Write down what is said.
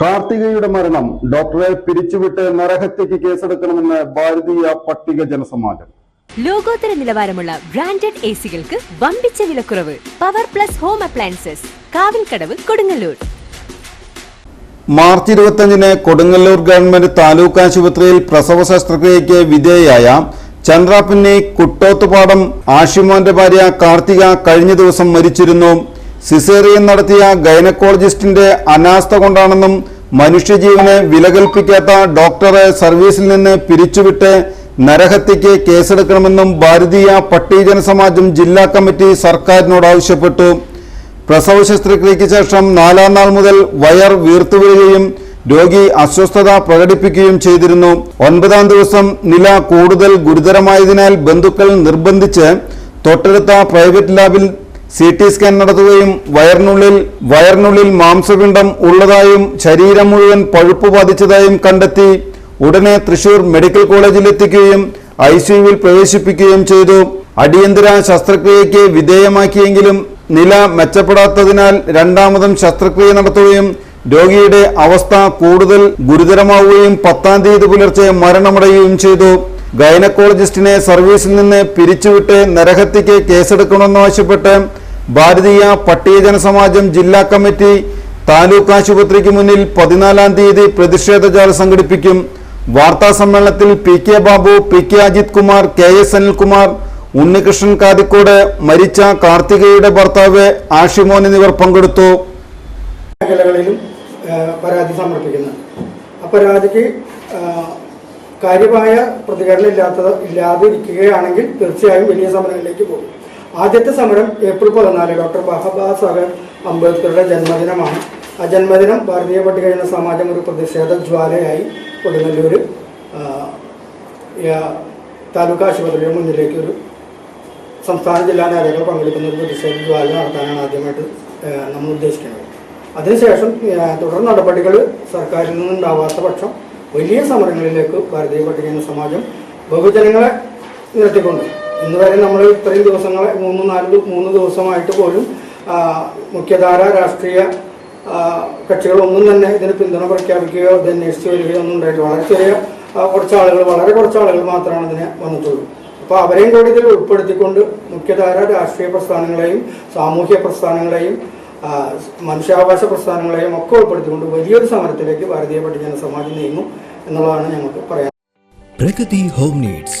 കാർത്തികയുടെ മരണം ഡോക്ടറെ പിരിച്ചുവിട്ട് നരഹത്യക്ക് കേസെടുക്കണമെന്ന് ഭാരതീയ പട്ടിക ജനസമാജം. ലോകോത്തര നിലവാരമുള്ള ബ്രാൻഡഡ് എ സികൾക്ക് വമ്പിച്ച വിലക്കുറവ്. Power plus home appliances Kavilkadavu Kodungallur. March ഇരുപത്തിയഞ്ചിന് കൊടുങ്ങല്ലൂർ ഗവൺമെന്റ് താലൂക്ക് ആശുപത്രിയിൽ പ്രസവ ശസ്ത്രക്രിയയ്ക്ക് വിധേയയായ ചന്ദ്രാപ്പിന്നി കുട്ടോത്തുപാടം ആഷിമോന്റെ ഭാര്യ കാർത്തിക കഴിഞ്ഞ ദിവസം മരിച്ചിരുന്നു. സിസേറിയൻ നടത്തിയ ഗൈനക്കോളജിസ്റ്റിന്റെ അനാസ്ഥ കൊണ്ടാണെന്നും മനുഷ്യജീവനെ വിലകൽപ്പിക്കാത്ത ഡോക്ടറെ സർവീസിൽ നിന്ന് പിരിച്ചുവിട്ട് നരഹത്യയ്ക്ക് കേസെടുക്കണമെന്നും ഭാരതീയ പട്ടികജന സമാജം ജില്ലാ കമ്മിറ്റി സർക്കാരിനോട് ആവശ്യപ്പെട്ടു. പ്രസവ ശസ്ത്രക്രിയയ്ക്ക് ശേഷം നാലാം നാൾ മുതൽ വയർ വീർത്തുവരികയും രോഗി അസ്വസ്ഥത പ്രകടിപ്പിക്കുകയും ചെയ്തിരുന്നു. ഒൻപതാം ദിവസം നില കൂടുതൽ ഗുരുതരമായതിനാൽ ബന്ധുക്കൾ നിർബന്ധിച്ച് തൊട്ടടുത്ത പ്രൈവറ്റ് ലാബിൽ സി ടി സ്കാൻ നടത്തുകയും വയറിനുള്ളിൽ വയറിനുള്ളിൽ മാംസപിണ്ഡം ഉള്ളതായും ശരീരം മുഴുവൻ പഴുപ്പ് ബാധിച്ചതായും കണ്ടെത്തി ഉടനെ തൃശൂർ മെഡിക്കൽ കോളേജിൽ എത്തിക്കുകയും ഐ സിയുവിൽ പ്രവേശിപ്പിക്കുകയും ചെയ്തു. അടിയന്തര ശസ്ത്രക്രിയയ്ക്ക് വിധേയമാക്കിയെങ്കിലും നില മെച്ചപ്പെടാത്തതിനാൽ രണ്ടാമതും ശസ്ത്രക്രിയ നടത്തുകയും രോഗിയുടെ അവസ്ഥ കൂടുതൽ ഗുരുതരമാവുകയും പത്താം തീയതി പുലർച്ചെ മരണമടയുകയും ചെയ്തു. ഗൈനക്കോളജിസ്റ്റിനെ സർവീസിൽ നിന്ന് പിരിച്ചുവിട്ട് നരഹത്യയ്ക്ക് കേസെടുക്കണമെന്നാവശ്യപ്പെട്ട് ഭാരതീയ പട്ടികജന സമാജം ജില്ലാ കമ്മിറ്റി താലൂക്ക് ആശുപത്രിക്ക് മുന്നിൽ പതിനാലാം തീയതി പ്രതിഷേധ ജാല സംഘടിപ്പിക്കും. വാർത്താ സമ്മേളനത്തിൽ P K Babu P K Ajith Kumar K S Anilkumar Unnikrishnan Kathikode മരിച്ച കാർത്തികയുടെ ഭർത്താവ് ആഷിമോൻ എന്നിവർ പങ്കെടുത്തു. പരാതി സമർപ്പിക്കുന്നുണ്ട് ആ പരാതിക്ക് കാര്യമായ പ്രതികരണം ഇല്ലാത്തത് ഇല്ലാതിരിക്കുകയാണെങ്കിൽ തീർച്ചയായും വലിയ സമരങ്ങളിലേക്ക് പോകും. ആദ്യത്തെ സമരം ഏപ്രിൽ പതിനാല് ഡോക്ടർ ബാബാ സാഹേബ് അംബേദ്കറുടെ ജന്മദിനമാണ്. ആ ജന്മദിനം ഭാരതീയ പട്ടികജന സമാജം ഒരു പ്രതിഷേധ ജ്വാലയായി കൊടുങ്ങല്ലൂർ താലൂക്ക് ആശുപത്രിയുടെ മുന്നിലേക്ക് ഒരു സംസ്ഥാന ജില്ലാ നേതാക്കൾ പങ്കെടുക്കുന്ന ഒരു പ്രതിഷേധ ജ്വാല നടത്താനാണ് ആദ്യമായിട്ട് നമ്മൾ ഉദ്ദേശിക്കുന്നത്. അതിനുശേഷം തുടർ നടപടികൾ സർക്കാരിൽ നിന്നുണ്ടാവാത്ത പക്ഷം വലിയ സമരങ്ങളിലേക്ക് ഭാരതീയ പട്ടികജന സമാജം ബഹുജനങ്ങളെ നിർത്തിക്കൊണ്ട് ഇന്ന് വരെ നമ്മൾ ഇത്രയും ദിവസങ്ങൾ മൂന്ന് നാല് മൂന്ന് ദിവസമായിട്ട് പോലും മുഖ്യധാര രാഷ്ട്രീയ കക്ഷികളൊന്നും തന്നെ ഇതിന് പിന്തുണ പ്രഖ്യാപിക്കുകയോ ഇത് അന്വേഷിച്ച് വരികയോ ഒന്നും ഉണ്ടായിട്ടില്ല. വളരെ ചെറിയ കുറച്ച് ആളുകൾ വളരെ കുറച്ച് ആളുകൾ മാത്രമാണ് ഇതിനെ വന്നിട്ടുള്ളൂ അപ്പോൾ അവരെയും കൂടി ഇതിൽ ഉൾപ്പെടുത്തിക്കൊണ്ട് മുഖ്യധാര രാഷ്ട്രീയ പ്രസ്ഥാനങ്ങളെയും സാമൂഹ്യ പ്രസ്ഥാനങ്ങളെയും മനുഷ്യാവകാശ പ്രസ്ഥാനങ്ങളെയും ഒക്കെ ഉൾപ്പെടുത്തിക്കൊണ്ട് വലിയൊരു സമരത്തിലേക്ക് ഭാരതീയ പട്ടികജന സമാജം നീങ്ങും എന്നുള്ളതാണ് ഞങ്ങൾക്ക് പറയാൻ പ്രഗതി ഹോം നീഡ്സ്